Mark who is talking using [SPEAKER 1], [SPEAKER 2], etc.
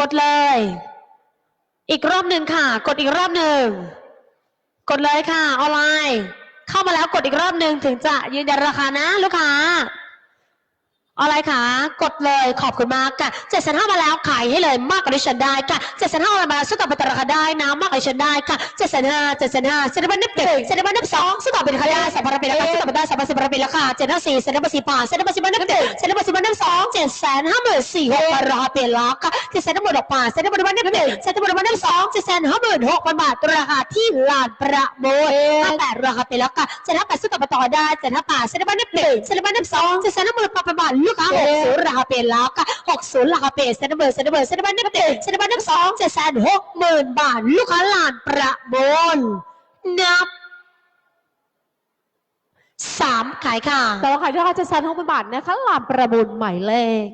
[SPEAKER 1] กดเลย อีกรอบหนึ่งค่ะ กดอีกรอบหนึ่ง กดเลยค่ะ ออนไลน์ เข้ามาแล้วกดอีกรอบหนึ่งถึงจะยืนยันราคานะ ลูกค้า ออนไลน์ค่ะกดเลยขอบคุณมากค่ะเจ็ดแสนห้ามาแล้วขายให้เลยมากกว่าที่ฉันได้ค่ะเจ็ดแสนห้ามาแล้วสู้กับเป็นราคาได้นะมากกว่าที่ฉันได้ค่ะเจ็ดแสนห้าเจ็ดแสนห้าเซนบันนับหนึ่งเซนบันนับสองสู้กับเป็นราคาได้สัมภาระเป็นราคาสู้กับเป็นได้สัมภาระเป็นราคาเจ็ดห้าสี่เซนบันสี่ป่าเซนบันสี่บันนับหนึ่งเซนบันสี่บันนับสองเจ็ดแสนห้าหมื่นสี่หกพันราคาเป็นราคาเจ็ดแสนห้าหมื่นหกพันเซนบันนับหนึ่งเซนบันนับสองเจ็ดแสนห้าหมื่นหกพันบาทราคาที่ลานประมูลห้าแปดราคาเป็นราคาเจ็ดห้าแปดสู้กับต่อได้เจ็ดห้าแปดเซนบันนับหนึ่งเซนบันนับสองเจ็ดแสนห้าหมื่นแปดพันบาทลูกค้าหกศูนย์ราคาเป็นแล้วค่ะ60ราคาเป็นเซ็นเบอร์เซ็นเบอร์เซ็นเบอร์นับหนึ่งเซ็นเบอร์นักสองเจ็ดแสนหกหมื่นบาท ลูกค้าลานประมูลนับสามขายค่ะ
[SPEAKER 2] แต่ว่าขายที่ราคาเจ็ดแสนหมื่นบาทนะคะลานประมูลหมายเลข